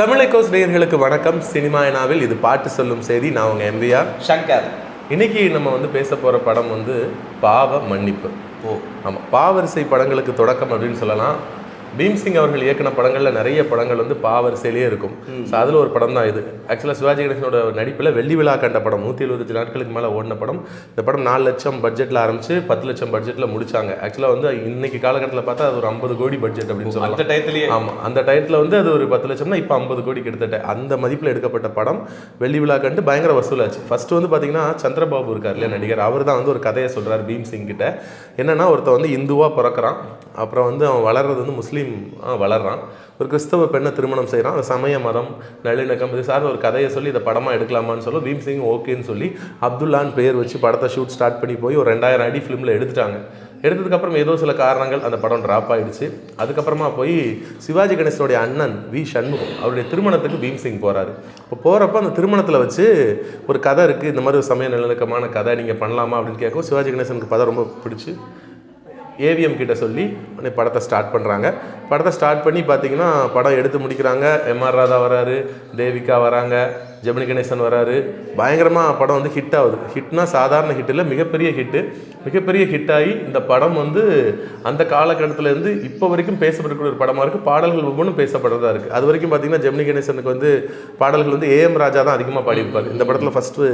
தமிழைக்கோஸ் நேயர்களுக்கு வணக்கம். சினிமா எனாவில் இது பாட்டு சொல்லும் செய்தி. நான் உங்க எம்பிஆர் சங்கர். இன்னைக்கு நம்ம வந்து பேச போற படம் வந்து பாவ மன்னிப்பு. ஓ. ஆமாம் பாவரிசை படங்களுக்கு தொடக்கம் அப்படின்னு சொல்லலாம். பீம்சிங் அவர்கள் இயக்குன படங்களில் நிறைய படங்கள் வந்து பாவரிசையிலே இருக்கும். ஸோ அதில் ஒரு படம் தான் இது ஆக்சுவலாக சிவாஜி கணேசனோட நடிப்பில் வெள்ளி விழா கண்ட படம் நூற்றி எழுபத்தஞ்சு நாட்களுக்கு மேலே ஓடின படம். இந்த படம் நாலு லட்சம் பட்ஜெட்டில் ஆரம்பிச்சு பத்து லட்சம் பட்ஜெட்டில் முடிச்சாங்க. ஆக்சுவலாக வந்து இன்னைக்கு காலகட்டத்தில் பார்த்தா அது ஒரு ஐம்பது கோடி பட்ஜெட் அப்படின்னு சொல்லலாம். அந்த டயத்துலயே? ஆமாம் அந்த டயத்தில் வந்து அது ஒரு பத்து லட்சம்னா இப்போ ஐம்பது கோடி கிட்டத்தட்ட. அந்த மதிப்பில் எடுக்கப்பட்ட படம் வெள்ளி விழா கண்டு பயங்கர வசூலாச்சு. ஃபர்ஸ்ட் வந்து பார்த்தீங்கன்னா சந்திரபாபு இருக்கார் இல்லையா நடிகர்? அவர் தான் வந்து ஒரு கதையை சொல்கிறார் பீம் சிங் கிட்ட. என்னன்னா ஒருத்தன் வந்து இந்துவாக பிறக்கிறான். அப்புறம் வந்து அவன் வளர்றது வந்து முஸ்லீம் முஸ்லீம் வளர்றான். ஒரு கிறிஸ்தவ பெண்ணை திருமணம் செய்கிறான் அந்த சமய மதம் நல்லிணக்கம் இது சார்ந்த ஒரு கதையை சொல்லி இதை படமாக எடுக்கலாமான்னு சொல்ல பீம்சிங் ஓகேன்னு சொல்லி அப்துல்லான்னு பேர் வச்சு படத்தை ஷூட் ஸ்டார்ட் பண்ணி போய் ஒரு ரெண்டாயிரம் அடி ஃபிலிமில் எடுத்துட்டாங்க. எடுத்ததுக்கப்புறம் ஏதோ சில காரணங்கள் அந்த படம் ட்ராப் ஆகிடுச்சு அதுக்கப்புறமா போய் சிவாஜி கணேசனுடைய அண்ணன் வி. சண்முகம் அவருடைய திருமணத்துக்கு பீம்சிங் போகிறாரு இப்போ போகிறப்ப அந்த திருமணத்தில் வச்சு ஒரு கதை இருக்குது இந்த மாதிரி ஒரு சமய நல்லிணக்கமான கதை நீங்கள் பண்ணலாமா அப்படின்னு கேட்கும் சிவாஜி கணேசனுக்கு பதம் ரொம்ப பிடிச்சி. ஏவிஎம் கிட்ட சொல்லி உடனே படத்தை ஸ்டார்ட் பண்ணுறாங்க படத்தை ஸ்டார்ட் பண்ணி பார்த்தீங்கன்னா படம் எடுத்து முடிக்கிறாங்க. எம்ஆர் ராதா வராரு தேவிகா வராங்க. ஜெமினி கணேசன் வராரு. பயங்கரமாக படம் வந்து ஹிட் ஆகுது. ஹிட்னா சாதாரண ஹிட் இல்லை மிகப்பெரிய ஹிட்டு மிகப்பெரிய ஹிட் ஆகி இந்த படம் வந்து அந்த காலகட்டத்திலேருந்து இப்போ வரைக்கும் பேசப்படக்கூடிய ஒரு படமாக இருக்குது பாடல்கள் ஒவ்வொன்றும் பேசப்படுறதா இருக்குது அது வரைக்கும் பார்த்தீங்கன்னா ஜெமினி கணேசனுக்கு வந்து பாடல்கள் வந்து ஏஎம் ராஜா தான் அதிகமாக பாடியிருப்பார். இந்த படத்தில் ஃபஸ்ட்டு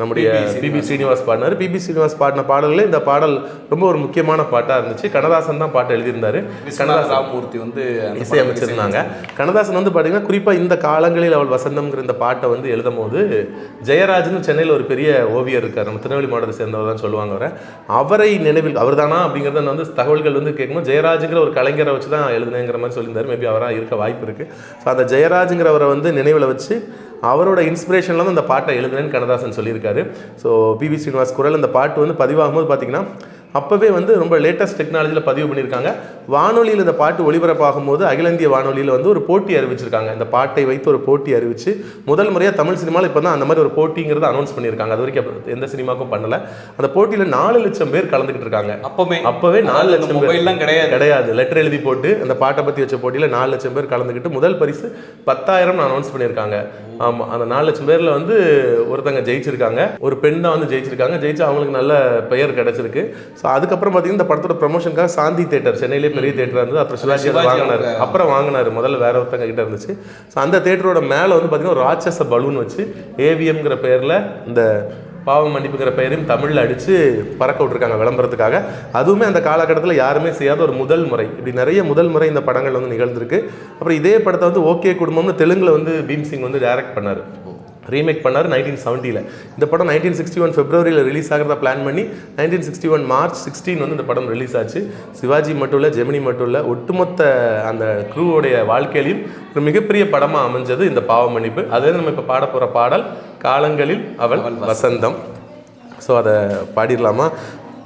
நம்முடைய பிபி ஸ்ரீனிவாஸ் பாடினார். பிபி ஸ்ரீனிவாஸ் பாடின பாடல்களே இந்த பாடல் ரொம்ப ஒரு முக்கியமான பாட்டாக இருந்துச்சு. கண்ணதாசன் தான் பாட்டு எழுதியிருந்தாரு. விஸ்வநாத ராமமூர்த்தி வந்து அந்த இசை அமைச்சிருந்தாங்க கண்ணதாசன் வந்து பார்த்தீங்கன்னா குறிப்பாக இந்த காலங்களில் அவள் வசந்தம்ங்கிற இந்த பாட்டை வந்து எழுதும் போது ஜெயராஜன் சென்னையில் ஒரு பெரிய ஓவியர் இருக்கார். நம்ம திருநெல்வேலி மாவட்டத்தை சேர்ந்தவர் தான் சொல்லுவாங்க அவரை. அவரை நினைவில் அவர் தானா அப்படிங்கிறத வந்து தகவல்கள் வந்து கேட்கும்போது ஜெயராஜுங்கிற ஒரு கலைஞரை வச்சு தான் எழுதுனேங்கிற மாதிரி சொல்லியிருந்தார். மேபி அவராக இருக்க வாய்ப்பு இருக்குது ஸோ அந்த ஜெயராஜுங்கிறவரை வந்து நினைவில் வச்சு அவரோட இன்ஸ்பிரேஷனில் தான் அந்த பாட்டை எழுதுனேன்னு கண்ணதாசன் சொல்லியிருக்காரு. ஸோ பிவி ஸ்ரீனிவாஸ் குரல் அந்த பாட்டு வந்து பதிவாகும் போது பார்த்தீங்கன்னா அப்போவே வந்து ரொம்ப லேட்டஸ்ட் டெக்னாலஜியில் பதிவு பண்ணியிருக்காங்க. வானொலியில் இந்த பாட்டு ஒளிபரப்பாகும் போது அகில இந்திய வானொலியில் வந்து ஒரு போட்டி அறிவிச்சிருக்காங்க. இந்த பாட்டை வைத்து ஒரு போட்டி அறிவிச்சு முதல் முறையாக தமிழ் சினிமாவில் இப்போ தான் அந்த மாதிரி ஒரு போட்டிங்கிறத அனௌன்ஸ் பண்ணியிருக்காங்க. அது வரைக்கும் எந்த சினிமாக்கும் பண்ணல. அந்த போட்டியில் நாலு லட்சம் பேர் கலந்துக்கிட்டு இருக்காங்க. அப்பவே அப்பவே நாலு லட்சம் மொபைல்லாம் கிடையாது. கிடையாது. லெட்டர் எழுதி போட்டு அந்த பாட்டை பற்றி வச்ச போட்டியில் நாலு லட்சம் பேர் கலந்துக்கிட்டு முதல் பரிசு பத்தாயிரம் அனௌன்ஸ் பண்ணியிருக்காங்க. ஆமாம் அந்த நாலு லட்சம் பேரில் வந்து ஒருத்தங்க ஜெயிச்சிருக்காங்க. ஒரு பெண் தான் வந்து ஜெயிச்சிருக்காங்க. ஜெயிச்சு அவங்களுக்கு நல்ல பெயர் கிடைச்சிருக்கு. ஸோ அதுக்கப்புறம் பார்த்தீங்கன்னா இந்த படத்தோட ப்ரமோஷனுக்காக சாந்தி தேட்டர் சென்னையிலே பெரிய தேட்டர் இருந்தது. அப்புறம் சிவாஜி வாங்கினாரு. அப்புறம் வாங்கினாரு. முதல்ல வேற ஒருத்தங்க கிட்ட இருந்துச்சு. ஸோ அந்த தேட்டரோட மேலே வந்து பார்த்தீங்கன்னா ஒரு ராட்சச பலூன் வச்சு ஏவிஎம்ங்கிற பேரில் இந்த பாவம் மன்னிப்புங்கிற பெயரையும் தமிழில் அடித்து பறக்க விட்ருக்காங்க விளம்பரத்துக்காக. அதுவுமே அந்த காலகட்டத்தில் யாருமே செய்யாத ஒரு முதல் முறை. இப்படி நிறைய முதல் முறை இந்த படங்கள் வந்து நிகழ்ந்திருக்கு. அப்புறம் இதே படத்தை வந்து ஓகே குடும்பம்னு தெலுங்குல வந்து பீம் சிங் வந்து டைரக்ட் பண்ணார். ரீமேக் பண்ணார் நைன்டீன் செவன்ட்டியில் இந்த படம் நைன்டீன் சிக்ஸ்டி ஒன் ஃபெப்ரவரியில் ரிலீஸ் ஆகிறதா பிளான் பண்ணி nineteen sixty one March sixteen வந்து இந்த படம் ரிலீஸ் ஆச்சு. சிவாஜி மட்டும் இல்லை ஜெமினி மட்டும் இல்லை ஒட்டுமொத்த அந்த க்ரூவோடைய வாழ்க்கையிலையும் ஒரு மிகப்பெரிய படமாக அமைஞ்சது இந்த பாவ மன்னிப்பு. அதே நம்ம இப்போ பாட போகிற பாடல் காலங்களில் அவள் வசந்தம். ஸோ அதை பாடிடலாமா?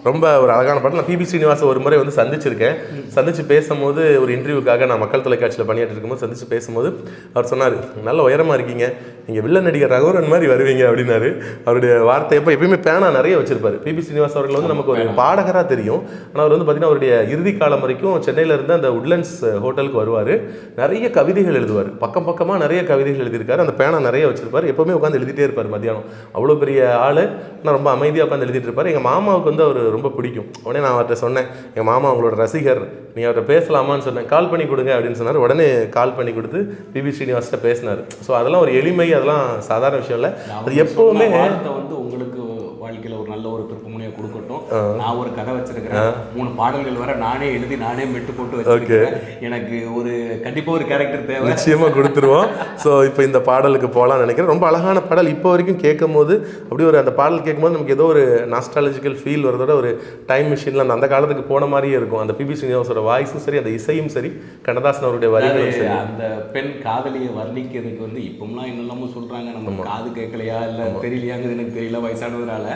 ரொம்ப ஒரு அழகான படம் நான் பிபி ஸ்ரீனிவாசன் ஒரு முறை வந்து சந்திச்சிருக்கேன். சந்திச்சு பேசும்போது ஒரு இன்டர்வியூக்காக நான் மக்கள் தொலைக்காட்சியில் பணியாற்றி இருக்கும்போது சந்திச்சு பேசும்போது அவர் சொன்னார் நல்ல உயரமாக இருக்கீங்க. நீங்கள் வில்ல நடிகர் ரகுவரன் மாதிரி வருவீங்க அப்படின்னாரு. அவருடைய வார்த்தை எப்போ எப்பயுமே பேனா நிறைய வச்சிருப்பாரு. பிபி ஸ்ரீனிவாஸ் அவர்கள் வந்து நமக்கு ஒரு பாடகராக தெரியும். ஆனால் அவர் வந்து பார்த்தீங்கன்னா அவருடைய இறுதி காலம் வரைக்கும் சென்னையில் இருந்து அந்த உட்லண்ட்ஸ் ஹோட்டலுக்கு வருவார். நிறைய கவிதைகள் எழுதுவார். பக்கம் பக்கமாக நிறைய கவிதைகள் எழுதியிருக்காரு. அந்த பேனா நிறைய வச்சிருப்பார். எப்பவுமே உட்காந்து எழுதிட்டே இருப்பார் மத்தியானம். அவ்வளோ பெரிய ஆள் ஆனால் ரொம்ப அமைதியாக உட்காந்து எழுதிட்டு இருப்பார். எங்கள் மாமாவுக்கு வந்து அவர் ரொம்ப பிடிக்கும். உடனே நான் அவர்கிட்ட சொன்னேன் எங்கள் மாமா அவங்களோட ரசிகர் நீ அவர்கிட்ட பேசலாமான்னு சொன்னேன். கால் பண்ணி கொடுங்க அப்படின்னு சொன்னார். உடனே கால் பண்ணி கொடுத்து பிபி ஸ்ரீனிவாஸ்கிட்ட பேசினார். ஸோ அதெல்லாம் ஒரு எளிமை அதெல்லாம் சாதாரண விஷயம் இல்லை. அது எப்போவுமே வந்து உங்களுக்கு வாழ்க்கையில ஒரு நல்ல ஒரு திருப்பமுனையை கொடுக்கட்டும் நான் ஒரு கதை வச்சிருக்கிறேன். மூணு பாடல்கள் வர நானே எழுதி நானே மெட்டு போட்டு வச்சிருக்கேன் எனக்கு ஒரு கண்டிப்பா ஒரு கேரக்டர் தேவை. நிச்சயமா கொடுத்துருவோம். ஸோ இப்போ இந்த பாடலுக்கு போகலாம்னு நினைக்கிறேன். ரொம்ப அழகான பாடல். இப்போ வரைக்கும் கேட்கும் போது அப்படி ஒரு அந்த பாடல் கேட்கும்போது நமக்கு ஏதோ ஒரு நாஸ்டாலஜிக்கல் ஃபீல் வரதோட ஒரு டைம் மிஷினில் அந்த அந்த காலத்துக்கு போன மாதிரியே இருக்கும். அந்த பிபி ஸ்ரீனிவாசோட வாய்ஸும் சரி அந்த இசையும் சரி கண்ணதாசன் அவருடைய வரிகளும் சரி. அந்த பெண் காதலியை வர்ணிக்கிறதுக்கு வந்து இப்போம்லாம் என்னெல்லாமோ சொல்றாங்க. நம்ம காது கேட்கலையா? இல்ல தெரியலையாங்கிறது எனக்கு தெரியல. வயசானதுனால.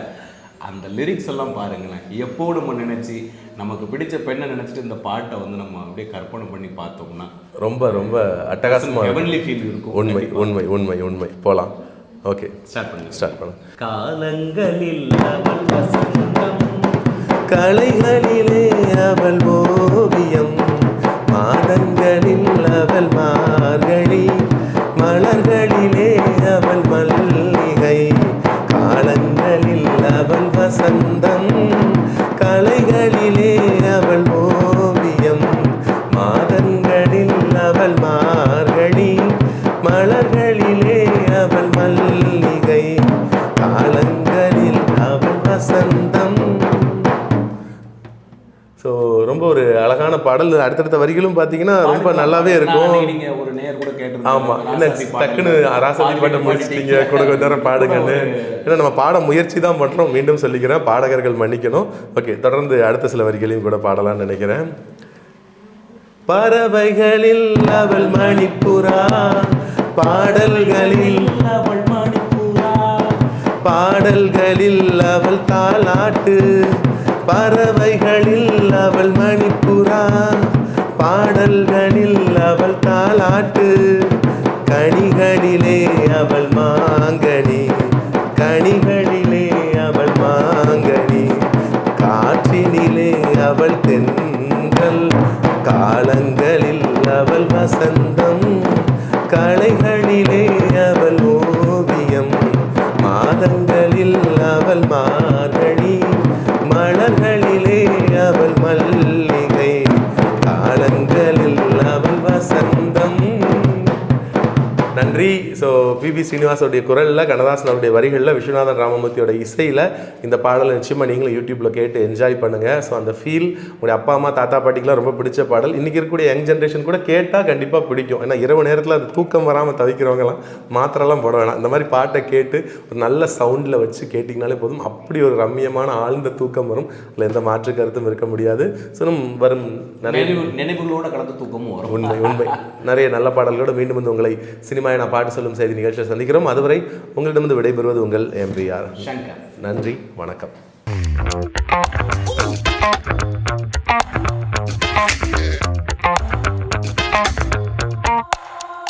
அந்த லிரிக்ஸ் எல்லாம் பாருங்களேன். எப்போ நம்ம நினைச்சு நமக்கு பிடிச்ச பெண்ணை நினைச்சிட்டு இந்த பாட்டை வந்து நம்ம அப்படியே கற்பனை பண்ணி பார்த்தோம்னா ரொம்ப ரொம்ப அட்டகாசமாக இருக்கும். ஹெவன்லி ஃபீல் இருக்கும் உண்மை உண்மை உண்மை உண்மை. போகலாம் ஓகே ஸ்டார்ட் பண்ணுங்க. ஸ்டார்ட் பண்ணலாம். காலங்களில் அவள் வசந்தம் கலைகளிலே அவள் ஓவியம் கலைகளிலே ரொம்ப ஒரு அழகான பாடல். அடுத்தடுத்த வரிகளும் பார்த்தீங்கன்னா ரொம்ப நல்லாவே இருக்கும். நான் நீங்க ஒரு நேர் கூட கேட்டிருந்தீங்க. ஆமா. என்ன ராசாத்தி பாட்டு. டக்குன்னு ராசாதி பாட்டை முடிச்சிட்டீங்க கூட கொஞ்ச நேரம் பாடுங்கன்னு. ஏன்னா நம்ம பாட முயற்சி தான் பண்றோம். மீண்டும் சொல்லிக்கிறேன். பாடகர்கள் மன்னிக்கணும். ஓகே தொடர்ந்து அடுத்த சில வரிகளையும் கூட பாடலாம்னு நினைக்கிறேன். பறவைகளில் அவள் மணிப்புறா. பாடல்களில் அவள் மணிப்பூரா பாடல்களில் அவள் தாலாட்டு பறவைகளில் அவள் மணிப்புறா. பாடல்களில் அவள் தாளாட்டு. கனிகளிலே அவள் மாங்கனி. கனிகளிலே அவள் மாங்கனி. காற்றினிலே அவள் தென்றல். காலங்களில் அவள் வசந்தம். கலைகளிலே அவள் ஓவியம். மாதங்களில் அவள் மார்கழி மலர்களிலே பிபி ஸ்ரீனிவாசோடைய குரலில் கண்ணதாசன் அவருடைய வரிகளில் விஸ்வநாதன் ராமமூர்த்தியோட இசையில் இந்த பாடலை நிச்சயமாக நீங்களும் யூடியூப்பில் கேட்டு என்ஜாய் பண்ணுங்கள் ஸோ அந்த ஃபீல் உங்களுடைய அப்பா அம்மா தாத்தா பாட்டிக்கெலாம் ரொம்ப பிடிச்ச பாடல். இன்றைக்கி இருக்கக்கூடிய யங் ஜென்ரேஷன் கூட கேட்டால் கண்டிப்பாக பிடிக்கும். ஏன்னா இரவு நேரத்தில் அது தூக்கம் வராமல் தவிக்கிறவங்கலாம் மாத்திரலாம் போட வேணாம். இந்த மாதிரி பாட்டை கேட்டு ஒரு நல்ல சவுண்டில் வச்சு கேட்டிங்கனாலே போதும். அப்படி ஒரு ரம்மியமான ஆழ்ந்த தூக்கம் வரும். அதில் எந்த மாற்று கருத்தும் இருக்க முடியாது. ஸோ வரும் நினைவுகளோட கலந்து தூக்கமும் வரும். உண்மை உண்மை. நிறைய நல்ல பாடல்களோடு மீண்டும் வந்து உங்களை சினிமா நான் பாட்டு சொல்லும் செய்தி நிகழ்ச்சியில் சந்திக்கிறோம். அதுவரை உங்களிடமிருந்து விடைபெறுவது உங்கள் எம்பிஆர் நன்றி வணக்கம்.